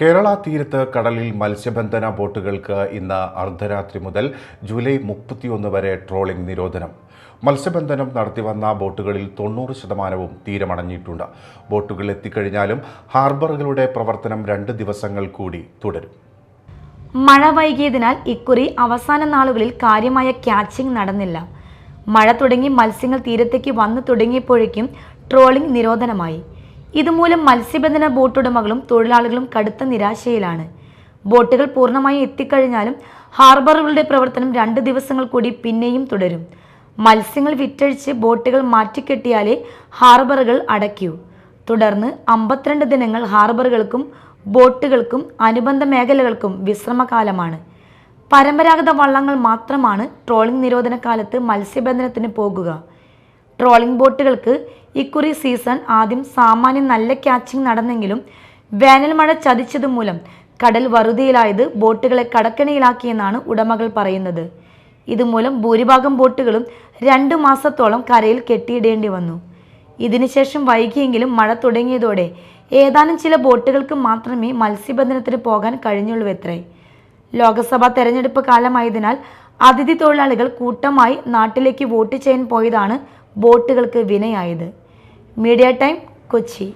കേരള തീരത്ത് കടലിൽ മത്സ്യബന്ധന ബോട്ടുകൾക്ക് ഇന്ന് അർദ്ധരാത്രി മുതൽ ജൂലൈ മുപ്പത്തിയൊന്ന് വരെ ട്രോളിംഗ് നിരോധനം. മത്സ്യബന്ധനം നടത്തി വന്ന ബോട്ടുകളിൽ തൊണ്ണൂറ് ശതമാനവും തീരമടഞ്ഞിട്ടുണ്ട് ബോട്ടുകൾ എത്തിക്കഴിഞ്ഞാലും ഹാർബറുകളുടെ പ്രവർത്തനം രണ്ട് ദിവസങ്ങൾ കൂടി തുടരും. മഴ വൈകിയതിനാൽ ഇക്കുറി അവസാന നാളുകളിൽ കാര്യമായ ക്യാച്ചിങ് നടന്നില്ല. മഴ തുടങ്ങി മത്സ്യങ്ങൾ തീരത്തേക്ക് വന്നു തുടങ്ങിയപ്പോഴേക്കും ട്രോളിംഗ് നിരോധനമായി. ഇതുമൂലം മത്സ്യബന്ധന ബോട്ടുടമകളും തൊഴിലാളികളും കടുത്ത നിരാശയിലാണ്. ബോട്ടുകൾ പൂർണമായും എത്തിക്കഴിഞ്ഞാലും ഹാർബറുകളുടെ പ്രവർത്തനം രണ്ട് ദിവസങ്ങൾ കൂടി പിന്നെയും തുടരും. മത്സ്യങ്ങൾ വിറ്റഴിച്ച് ബോട്ടുകൾ മാറ്റിക്കെട്ടിയാലേ ഹാർബറുകൾ അടയ്ക്കൂ. തുടർന്ന് അമ്പത്തിരണ്ട് ദിനങ്ങൾ ഹാർബറുകൾക്കും ബോട്ടുകൾക്കും അനുബന്ധ മേഖലകൾക്കും വിശ്രമകാലമാണ്. പരമ്പരാഗത വള്ളങ്ങൾ മാത്രമാണ് ട്രോളിംഗ് നിരോധന കാലത്ത് മത്സ്യബന്ധനത്തിന് പോകുക. ട്രോളിംഗ് ബോട്ടുകൾക്ക് ഇക്കുറി സീസൺ ആദ്യം സാമാന്യം നല്ല ക്യാച്ചിങ് നടന്നെങ്കിലും വേനൽ മഴ ചതിച്ചത് മൂലം കടൽ വറുതിയിലായത് ബോട്ടുകളെ കടക്കണിയിലാക്കിയെന്നാണ് ഉടമകൾ പറയുന്നത്. ഇതുമൂലം ഭൂരിഭാഗം ബോട്ടുകളും രണ്ടു മാസത്തോളം കരയിൽ കെട്ടിയിടേണ്ടി വന്നു. ഇതിനുശേഷം വൈകിയെങ്കിലും മഴ തുടങ്ങിയതോടെ ഏതാനും ചില ബോട്ടുകൾക്ക് മാത്രമേ മത്സ്യബന്ധനത്തിന് പോകാൻ കഴിഞ്ഞുള്ളൂവത്രേ. ലോക്സഭാ തെരഞ്ഞെടുപ്പ് കാലമായതിനാൽ അതിഥി തൊഴിലാളികൾ കൂട്ടമായി നാട്ടിലേക്ക് വോട്ട് ചെയ്യാൻ പോയതാണ് ബോട്ടുകൾക്ക് വിനയായത്. Media time Kochi.